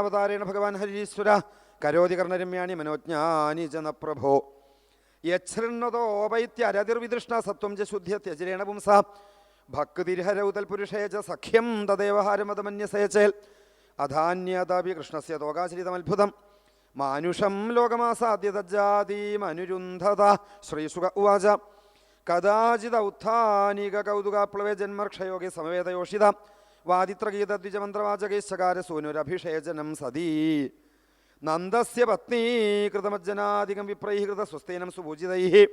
വാമനാവതാരേണ ഭഗവാൻ ഹരീശ്വര കരോതി കർണരമ്യാണി മനോജ്ഞാനി ജനപ്രഭോ. യച്ഛൃണ്ണതോപൈത്യരതിർവിതൃഷ്ണ സത്വം ച ശുദ്ധ്യ ത്യജരേണ പുംസ. ഭക്തിരിഹരൗതൽ പുരുഷേ ച സഖ്യം തദേവഹാരമതമന്യസേചേൽ അധാന്യതാപി കൃഷ്ണസ്യ തോകാചരിതമത്ഭുതം മാനുഷം ലോകമാസാദ്യതജാതീമനുരുന്ധത ശ്രീസുഖ ഉവാച. കഥാചിത ഉത്ഥാനിക കൗതുകാപ്ലവേ ജന്മർക്ഷയോഗി സമവേദയോഷിത വാദിത്രഗീതദ്വിജമന്ത്രവാചകൈശ്ചകാര സൂനുരഭിഷേചനം സതീ. നന്ദസ്യ പത്നീ കൃതമജ്ജനാധികം വിപ്രൈः സ്വസ്തേനം സുപൂജിതൈः.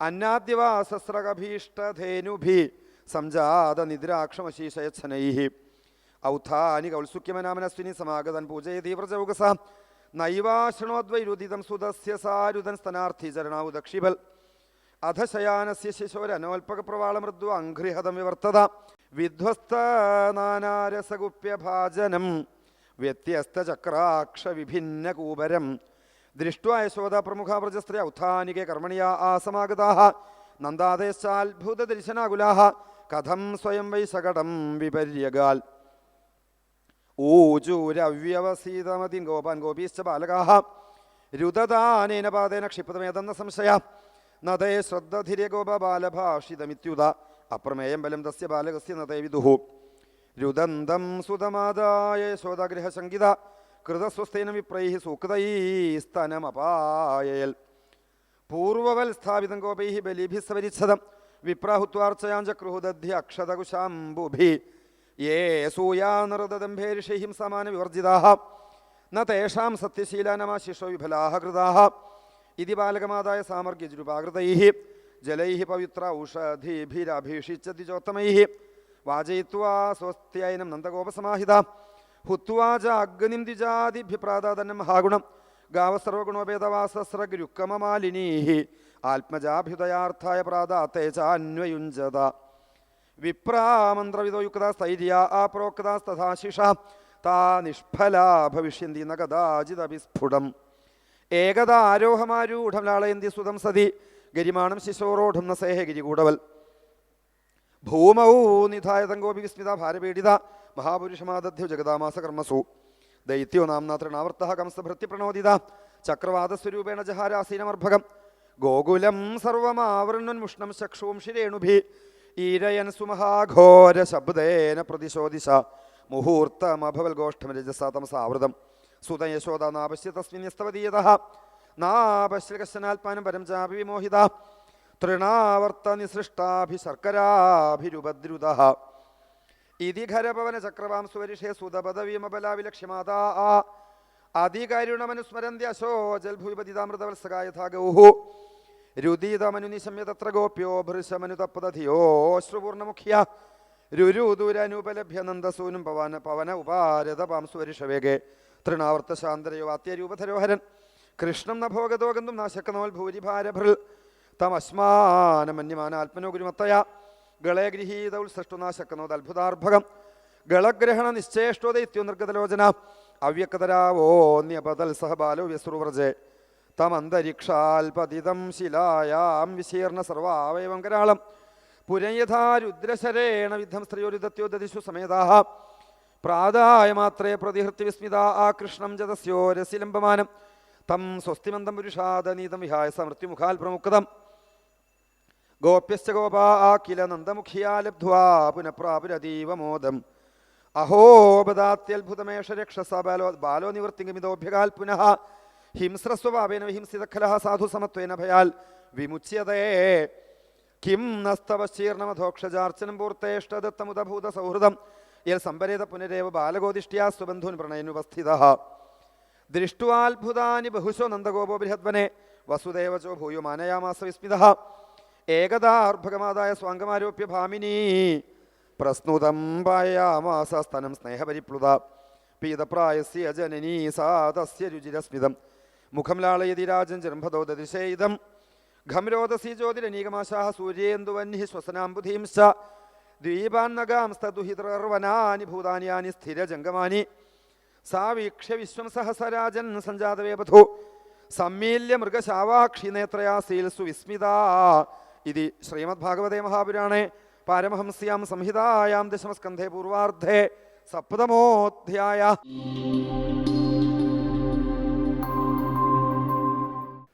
അന്നാദ്യവാസസ്രകഭീഷ്ടധേനുഭി സംജാത നിദ്രാക്ഷമശീഷയച്ഛനൈ ഔത്ഥാനി കൗത്സുക്യമനാമനസ്വിനി സമാഗതൻ പൂജയതി വ്രജൗകസ. നൈവാശൃണോദ്വൈരുദിതം സുതസ്യ സാരുതൻ സ്തനാർത്ഥി ചരണാവു ദക്ഷിബൽ. അധശയാനസ്യ ശിശോരനോൽപകപ്രവാളമൃദ്വ അഘ്രിഹതം വിവർത്തത. വിധ്വസ്തനാനാരസഗുപ്യഭാജനം വ്യത്യസ്തചക്രാക്ഷവിഭിന്നകൂപരം ദൃഷ്ട്വാ യശോദ പ്രമുഖ വ്രജസ്ത്രീ ഔത്ഥാനികെ കർമ്മണിയാ ആസമാഗതാः നന്ദാദേശാത്ഭുതദർശനാകുലാः കഥം സ്വയം വൈ സകടം വിപര്യകാൽ ഊചൂരവ്യവസീതമതി ഗോപാൻ ഗോപീശ്ച ബാലകാഹ. രുദതാനേന പാദേന ക്ഷിപ്തമേതെന്ന സംശയ. നദേ ശ്രദ്ധധിരെ ഗോപബാലഭാഷിതമിത്യുത അപ്രമേയം ബലം തസ്യ ബാലകസ്യ നദേ വിദുഃ രുദന്തം സുതമാതായ യശോദാഗ്രഹശങ്കിത കൃതസ്വസ്ഥേന വിപ്രൈः സൂക്തൈസ്തനമപായൽ പൂർവവൽ സ്ഥാപിതം ഗോപൈः ബലിഭി സവരിച്ഛതം വിപ്രാഹുത്വാർച്ചയാഞ്ചക്രുഹുദധ്യ അക്ഷതകുശാംബുഭി. യേ സൂയാനൃതദംഭേരിഷൈഹിം സമാന വിവർജിതാ ന തേഷാം സത്യശീലാനമാശിഷോ വിഫലാഹ കൃതാ ഇതി ബാലകമാതായ സാമർഗ്യജുരുപാകൃതൈः ജലൈः പവിത്ര ഔഷധീഭിരഭീഷിച്ചതി ചോത്തമൈः വാചയിത്വാ സ്വസ്ഥ്യയനം നന്ദഗോപസമാഹിത ഹുത്വാച അഗ്നിം ദ്വിജാതിഭ്യപ്രാദാതന്നം മഹാഗുണം ഗാവസർവഗുണോപേതവാസസ്രഗുരുക്കമമാലിനീः ആത്മജാഭ്യുദയാർത്ഥായ പ്രാദാത്തെ ചാന്വയുഞ്ചത അന്വയുഞ്ജത വിപ്രാമന്ത്രവിദോ യുക്താ സ്ഥൈര്യ ആപ്രോക്താസ്തഥാശിഷ താ നിഷ്ഫലാ ഭവിഷ്യന്തി നഗദാചിതവിസ്ഫുടം ഏകദാരോഹമാരൂഢം ലാളയന്തി സുതം സതി. ഗരിമാണം ശിശോരോഢം നസേഹ ഗിരികൂടവൽ. ഭൂമൗ നിധായ തങ്കോപി വിസ്മിത ഭാരപീഡിത മഹാപുരുഷമാദധ്യ ജഗതാമാസ കർമ്മസു ദൈത്യോ നാംന തൃണാവർത്ത കംസഭൃത്യപ്രണോദിത ചക്രവാദസ്വരൂപേണ ജഹാരാസീനമർഭകം. ഗോകുലം സർവമാവൃണ്വന്മുഷ്ണം ചക്ഷുവും ശിരേണുഭി. ഈരയൻ സുമഹാഘോര ശബ്ദേന പ്രതിശോദിശ മുഹൂർത്തമഭവൽ ഗോഷ്ഠം രജസാ തമസാവൃതം. സുത തസ്മിൻ നാപശ്യ തസ്മിന്യസ്തവതീയത പരംചാപി വിമോഹിത തൃണാവർത്ത നിസൃഷ്ടാഭിശർക്കരാഭിരുപദ്രുത ഇതി ഖരപവന ചക്രവാം സുവരിഷേ സുതപദവീമബലാവിലക്ഷ്യമാതാ അതികരുണമനുസ്മരന്തി അശോജൽഭൂപതിതാമൃതവത്സകാ യഥാ ഗൗഹു രുദീതമനുനിശമ്യ തത്ര ഗോപ്യോ ഭൃശമനുതപ്പതധിയോ ശ്രുപൂർണമുഖ്യ. രുരുദൂരനുപലഭ്യ നന്ദസൂനും പവന പവന ഉപാരത പാംസുവരിഷവേഗേ തൃണാവർത്ത ശാന്തരയോ വാത്യരൂപധരോഹരൻ. കൃഷ്ണം നഭോഗതോഗന്തും നാശക്കനോൽ ഭൂരിഭാരഭൃൽ തമസ്മാനമന്യമാനാത്മനോ ഗുരുമത്തയ ഗളേ ഗൃഹീത ഉത്സൃഷ്ടുനാശക്കനോത് അത്ഭുതാർഭകം ഗളഗ്രഹണ നിശ്ചേഷ്ടോ അവ്യക്തരാവോ ന്യപതൽ സഹബാലോ സഹ ബാലോ വ്യസൃവ്രജേ തമന്തരിക്ഷാൽപതിതം ശിലായാം വിശീർണ സർവാവയവം കരാളം. പുരയഥാ രുദ്രശരേണ വിദ്ധം സ്ത്രീയോരിതത്യോ ദദിഷു സമേതാഹ. പ്രാതായ മാത്രേ പ്രതിഹൃത്യ വിസ്മിത ആ കൃഷ്ണം ജതസ്യോ രസിലംബമാനം. തം സ്വസ്തിമന്തം പുരുഷാദനീതം വിഹായ സമൃത്യുമുഖാൽ പ്രമുഖതം. ഗോപ്യശ്ച ഗോപാ കില നന്ദമുഖിയാ ലബ്ധ്വാ പുനഃപ്രാപുരതീവ മോദം അഹോപദാത്യത്ഭുതമേഷ രക്ഷസ ബാലോ ബാലോ നിവൃത്തിഗമിതോഭ്യകാൽ പുനഃ. ഹിംസ്രസ്വഭാവേന വിഹിംസിതഖലഃ സാധു സമത്വേന ഭയാൽ വിമുച്യതേ. കിം നസ്തവശ്ചീർണമധോക്ഷജാർച്ചനം പൂർത്തേഷ്ടദത്തമുദഭൂത യൽ സംപരേത പുനരേവ ബാലഗോദിഷ്ട്യാ സ്വബന്ധുൻ പ്രണയനുപസ്ഥിത. ദൃഷ്ട്വാത്ഭുതാനി ബഹുശോ നന്ദഗോപോ ബൃഹദ്വനെ. വസുദേവചോ ഭൂയോ മാനയാമാസ വിസ്മിത. ഏകദാർഭകമാതായ സ്വാംഗമാരോപ്യ ഭാമിനി. പ്രസ്നുതം പായാമാസ സ്തനം സ്നേഹപരിപ്ലുത. പീതപ്രായസ്യ ജനനീ സാദസ്യ രുചിരസ്മിതം. മുഖം ലാളയതി രാജൻ ജൃംഭതോ ദതിശേതം ഘംരോദസി ജ്യോതിരനീകമാശാ സൂര്യേന്ദുവന്നി ശ്വസനാംബുധീംശ. ദ്വീപാന്നഗാംസ്തദുഹിതർവനാനി ഭൂതാനിയാനി സ്ഥിരജംഗമാനി. സാ വീക്ഷ്യ വിശ്വം സഹസരാജൻ സഞ്ജാതവേപഥു സമ്മീല്യ മൃഗശാവാക്ഷി നേത്രയാസീൽ സുവിസ്മിത ഇതി ശ്രീമദ് ഭാഗവതേ മഹാപുരാണേ. പാരമഹംസ്യാം സംഹിതായാം ദശമസ്കന്ധേ പൂർവാർദ്ധേ സപ്തമോധ്യായ.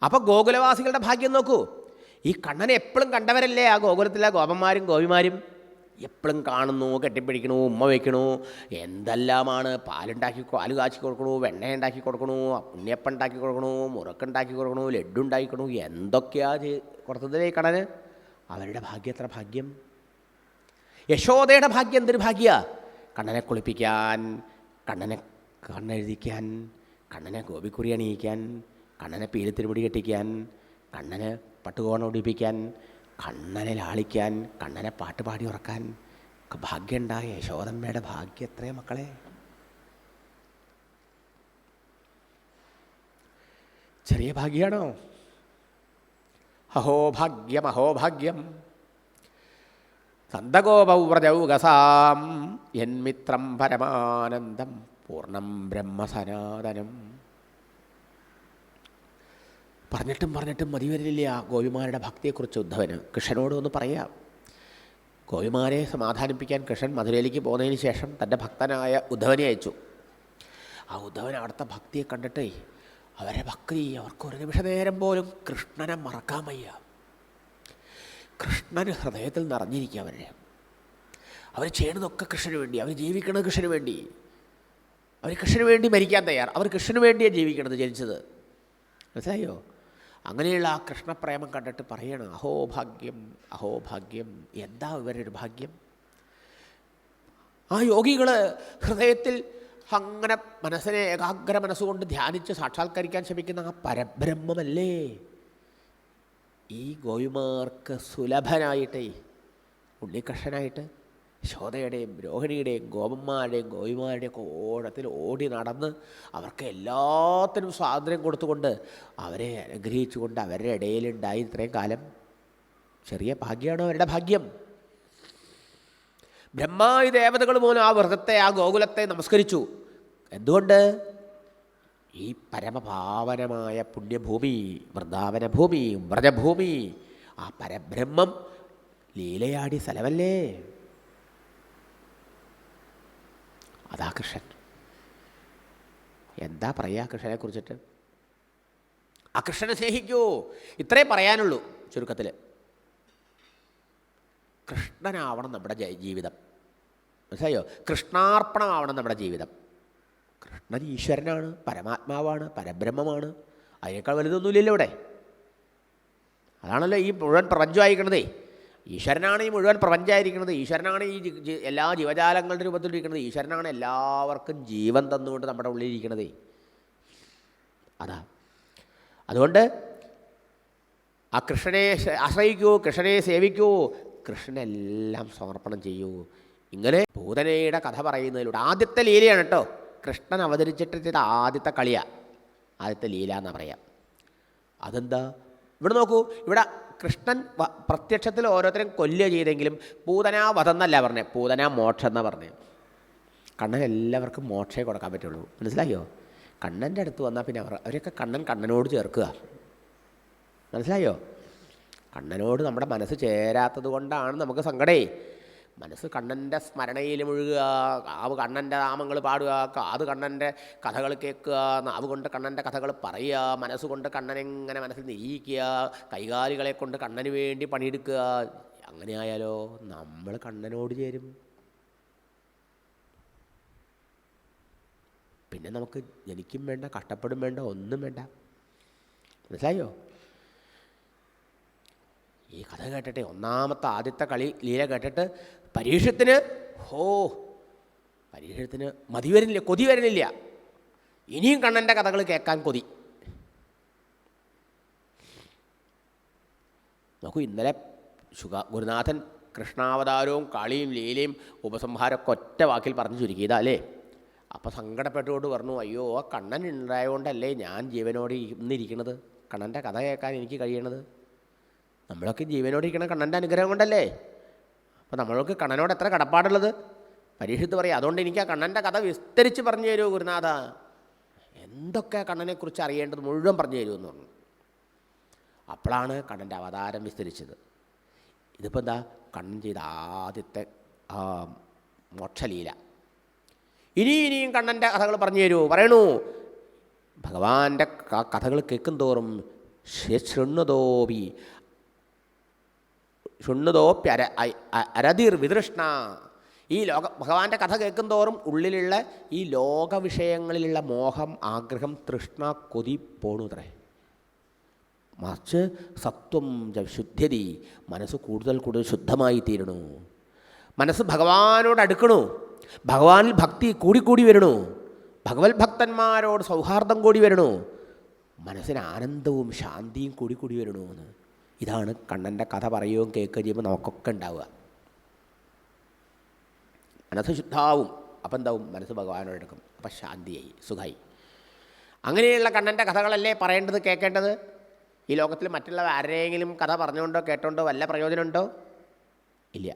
അപ്പൊ ഗോകുലവാസികളുടെ ഭാഗ്യം നോക്കൂ. ഈ കണ്ണനെ എപ്പോഴും കണ്ടവരല്ലേ ആ ഗോകുലത്തിലെ ഗോപന്മാരും ഗോപിമാരും? എപ്പോഴും കാണുന്നു കെട്ടിപ്പിടിക്കണു ഉമ്മ വയ്ക്കണു എന്തെല്ലാമാണ് പാലുണ്ടാക്കി പാൽ കാച്ചി കൊടുക്കണു വെണ്ണ ഉണ്ടാക്കി കൊടുക്കണു ഉണ്ണിയപ്പം ഉണ്ടാക്കി കൊടുക്കണു മുറുക്കുണ്ടാക്കി കൊടുക്കണു ലഡ്ഡു ഉണ്ടാക്കിക്കണു എന്തൊക്കെയാ കൊടുത്തതിലേ കണന് അവരുടെ ഭാഗ്യം എത്ര ഭാഗ്യം? യശോദയുടെ ഭാഗ്യം എന്തൊരു ഭാഗ്യ? കണ്ണനെ കുളിപ്പിക്കാൻ കണ്ണനെ കണ്ണെഴുതിക്കാൻ കണ്ണനെ ഗോപിക്കുറി അണിയിക്കാൻ കണ്ണനെ പീലത്തിരുമുടി കെട്ടിക്കാൻ കണ്ണനെ പട്ടുകോണ ഉടിപ്പിക്കാൻ കണ്ണനെ ലാളിക്കാൻ കണ്ണനെ പാട്ട് പാടി ഉറക്കാൻ ഭാഗ്യമുണ്ടായ യശോദമ്മയുടെ ഭാഗ്യം എത്രയേ മക്കളെ? ചെറിയ ഭാഗ്യമാണോ അഹോഭാഗ്യം അഹോഭാഗ്യം അഹോ ഭാഗ്യം. സന്തഗോപൗവ്രജൗകസാം യന്മിത്രം പരമാനന്ദം പൂർണം ബ്രഹ്മസനാതനം. പറഞ്ഞിട്ടും പറഞ്ഞിട്ടും മതി വരില്ല. ഗോപിമാരുടെ ഭക്തിയെക്കുറിച്ച് ഉദ്ധവന്. കൃഷ്ണനോട് ഒന്ന് പറയാം. ഗോപിമാരെ സമാധാനിപ്പിക്കാൻ കൃഷ്ണൻ മധുരയിലേക്ക് പോകുന്നതിന് ശേഷം തന്റെ ഭക്തനായ ഉദ്ധവനെ അയച്ചു. ആ ഉദ്ധവൻ അവിടുത്തെ ഭക്തിയെ കണ്ടിട്ട് അവരെ ഭക്തി അവർക്ക് ഒരു നിമിഷ നേരം പോലും കൃഷ്ണനെ മറക്കാൻ വയ്യ. കൃഷ്ണന് ഹൃദയത്തിൽ നിറഞ്ഞിരിക്കുക അവരെ. അവർ ചെയ്യണതൊക്കെ കൃഷ്ണന് വേണ്ടി അവർ ജീവിക്കണത് കൃഷ്ണന് വേണ്ടി. അവർ കൃഷ്ണന് വേണ്ടി മരിക്കാൻ തയ്യാർ. അവർ കൃഷ്ണന് വേണ്ടിയാണ് ജീവിക്കണത് ജനിച്ചത്. മനസ്സിലായോ? അങ്ങനെയുള്ള ആ കൃഷ്ണപ്രേമം കണ്ടിട്ട് പറയണം അഹോഭാഗ്യം അഹോഭാഗ്യം അഹോ ഭാഗ്യം എന്താ ഇവരൊരു ഭാഗ്യം? ആ യോഗികൾ ഹൃദയത്തിൽ അങ്ങനെ മനസ്സിനെ ഏകാഗ്ര മനസ്സുകൊണ്ട് ധ്യാനിച്ച് സാക്ഷാത്കരിക്കാൻ ശ്രമിക്കുന്ന ആ പരബ്രഹ്മമല്ലേ? ഈ ഗോപിമാർക്ക് സുലഭനായിട്ടേ ഉണ്ണികൃഷ്ണനായിട്ട് ശോധയുടെയും രോഹിണിയുടെയും ഗോപന്മാരുടെയും ഗോപിമാരുടെയും ഒക്കെ ഓടത്തിൽ ഓടി നടന്ന് അവർക്ക് എല്ലാത്തിനും സ്വാതന്ത്ര്യം കൊടുത്തുകൊണ്ട് അവരെ അനുഗ്രഹിച്ചുകൊണ്ട് അവരുടെ ഇടയിലുണ്ടായി. ഇത്രയും കാലം ചെറിയ ഭാഗ്യമാണോ അവരുടെ ഭാഗ്യം? ബ്രഹ്മായി ദേവതകൾ മൂലം ആ വ്രതത്തെ ആ ഗോകുലത്തെ നമസ്കരിച്ചു. എന്തുകൊണ്ട്? ഈ പരമഭാവനമായ പുണ്യഭൂമി വൃന്ദാവന ഭൂമി വ്രജഭൂമി ആ പരബ്രഹ്മം ലീലയാടി സ്ഥലമല്ലേ? അതാ കൃഷ്ണൻ. എന്താ പറയുക കൃഷ്ണനെ കുറിച്ചിട്ട്? ആ കൃഷ്ണനെ സ്നേഹിക്കൂ. ഇത്രേ പറയാനുള്ളൂ ചുരുക്കത്തിൽ കൃഷ്ണനാവണം നമ്മുടെ ജീവിതം. മനസ്സിലായോ? കൃഷ്ണാർപ്പണമാവണം നമ്മുടെ ജീവിതം. കൃഷ്ണൻ ഈശ്വരനാണ് പരമാത്മാവാണ് പരബ്രഹ്മമാണ്. അതിനേക്കാൾ വലുതൊന്നുമില്ലല്ലോ ഇവിടെ. അതാണല്ലോ ഈ മുഴുവൻ പ്രപഞ്ചമായിരിക്കണതേ ഈശ്വരനാണ് ഈ മുഴുവൻ പ്രപഞ്ചമായിരിക്കുന്നത് ഈശ്വരനാണ് ഈ എല്ലാ ജീവജാലങ്ങളുടെ രൂപത്തിലിരിക്കുന്നത് ഈശ്വരനാണ് എല്ലാവർക്കും ജീവൻ തന്നുകൊണ്ട് നമ്മുടെ ഉള്ളിലിരിക്കുന്നത് അതാ. അതുകൊണ്ട് ആ കൃഷ്ണനെ ആശ്രയിക്കൂ കൃഷ്ണനെ സേവിക്കൂ കൃഷ്ണനെല്ലാം സമർപ്പണം ചെയ്യൂ. ഇങ്ങനെ ഭൂതനയുടെ കഥ പറയുന്നതിലൂടെ ആദ്യത്തെ ലീലയാണ് കേട്ടോ. കൃഷ്ണൻ അവതരിച്ചിട്ട് ആദ്യത്തെ കളിയാണ് ആദ്യത്തെ ലീല എന്ന് പറയാം. അതെന്താ? ഇവിടെ നോക്കൂ ഇവിടെ കൃഷ്ണൻ പ്രത്യക്ഷത്തിൽ ഓരോരുത്തരും കൊല്ലുക ചെയ്തെങ്കിലും പൂതനാ വധം എന്നല്ല പറഞ്ഞത് പൂതനാ മോക്ഷം എന്നാ പറഞ്ഞത് കണ്ണൻ എല്ലാവർക്കും മോക്ഷേ കൊടുക്കാൻ പറ്റുള്ളൂ. മനസ്സിലായോ? കണ്ണന്റെ അടുത്ത് വന്നാൽ പിന്നെ അവർ അവരൊക്കെ കണ്ണൻ കണ്ണനോട് ചേർക്കുക. മനസ്സിലായോ? കണ്ണനോട് നമ്മുടെ മനസ്സ് ചേരാത്തത് കൊണ്ടാണ് നമുക്ക് സങ്കടേ. മനസ്സ് കണ്ണന്റെ സ്മരണയിൽ മുഴുകുക കാവ് കണ്ണന്റെ നാമങ്ങൾ പാടുക കാത് കണ്ണന്റെ കഥകൾ കേൾക്കുക നാവ് കൊണ്ട് കണ്ണന്റെ കഥകൾ പറയുക മനസ്സുകൊണ്ട് കണ്ണനെങ്ങനെ മനസ്സിൽ നിരീക്കുക കൈകാലികളെ കൊണ്ട് കണ്ണന് വേണ്ടി പണിയെടുക്കുക. അങ്ങനെയായാലോ നമ്മൾ കണ്ണനോട് ചേരും. പിന്നെ നമുക്ക് ജനിക്കും വേണ്ട കഷ്ടപ്പെടും വേണ്ട ഒന്നും വേണ്ട. മനസ്സിലായോ? ഈ കഥ കേട്ടിട്ട് ഒന്നാമത്തെ ആദ്യത്തെ കളി ലീല കേട്ടിട്ട് പരീക്ഷത്തിന് ഹോ പരീക്ഷത്തിന് മതി വരുന്നില്ല കൊതി വരുന്നില്ല. ഇനിയും കണ്ണന്റെ കഥകൾ കേൾക്കാൻ കൊതി. നോക്കൂ ഇന്നലെ ശുഗ ഗുരുനാഥൻ കൃഷ്ണാവതാരവും കാളിയും ലീലയും ഉപസംഹാരമൊക്കെ ഒറ്റ വാക്കിൽ പറഞ്ഞു ചുരുക്കിയതാ അല്ലേ അപ്പോൾ സങ്കടപ്പെട്ടുകൊണ്ട് പറഞ്ഞു അയ്യോ ആ കണ്ണൻ ഉണ്ടായതുകൊണ്ടല്ലേ ഞാൻ ജീവനോട് ഇന്നിരിക്കണത്? കണ്ണന്റെ കഥ കേൾക്കാൻ എനിക്ക് കഴിയണത്? നമ്മളൊക്കെ ജീവനോട് ഇരിക്കണം കണ്ണന്റെ അനുഗ്രഹം കൊണ്ടല്ലേ? അപ്പോൾ നമ്മൾക്ക് കണ്ണനോട് എത്ര കടപ്പാടുള്ളത്? പരീക്ഷത്ത് പറയാം അതുകൊണ്ട് എനിക്ക് ആ കണ്ണന്റെ കഥ വിസ്തരിച്ച് പറഞ്ഞു തരുമോ ഗുരുനാഥ? എന്തൊക്കെ കണ്ണനെക്കുറിച്ച് അറിയേണ്ടത് മുഴുവൻ പറഞ്ഞു തരുമെന്ന് പറഞ്ഞു. അപ്പോഴാണ് കണ്ണന്റെ അവതാരം വിസ്തരിച്ചത്. ഇതിപ്പോൾ എന്താ? കണ്ണൻ ചെയ്ത ആദ്യത്തെ മോക്ഷലീല. ഇനി ഇനിയും കണ്ണന്റെ കഥകൾ പറഞ്ഞു തരൂ പറയണു. ഭഗവാന്റെ കഥകൾ കേൾക്കും തോറും ശൃണ്ണതോപി ശൃണ്ണതോപ്യര അരതിർ വിതൃഷ്ണ. ഈ ലോക ഭഗവാന്റെ കഥ കേൾക്കും തോറും ഉള്ളിലുള്ള ഈ ലോക വിഷയങ്ങളിലുള്ള മോഹം ആഗ്രഹം തൃഷ്ണ കൊതി പോണുത്രേ മറിച്ച് സത്വം ശുദ്ധ്യതി മനസ്സ് കൂടുതൽ കൂടുതൽ ശുദ്ധമായി തീരണു. മനസ്സ് ഭഗവാനോട് അടുക്കണു. ഭഗവാനിൽ ഭക്തി കൂടിക്കൂടി വരണു. ഭഗവത് ഭക്തന്മാരോട് സൗഹാർദ്ദം കൂടി വരണു. മനസ്സിന് ആനന്ദവും ശാന്തിയും കൂടിക്കൂടി കൂടി വരണു എന്ന്. ഇതാണ് കണ്ണന്റെ കഥ പറയുകയും കേൾക്കുകയും ചെയ്യുമ്പോൾ നമുക്കൊക്കെ ഉണ്ടാവുക. മനസ്സ് ശുദ്ധാവും അപ്പം എന്താവും? മനസ്സ് ഭഗവാനോട് എടുക്കും. അപ്പം ശാന്തിയായി സുഖമായി അങ്ങനെയുള്ള കണ്ണന്റെ കഥകളല്ലേ പറയേണ്ടത് കേൾക്കേണ്ടത്? ഈ ലോകത്തിൽ മറ്റുള്ള ആരെങ്കിലും കഥ പറഞ്ഞുകൊണ്ടോ കേട്ടോണ്ടോ വല്ല പ്രയോജനമുണ്ടോ? ഇല്ല.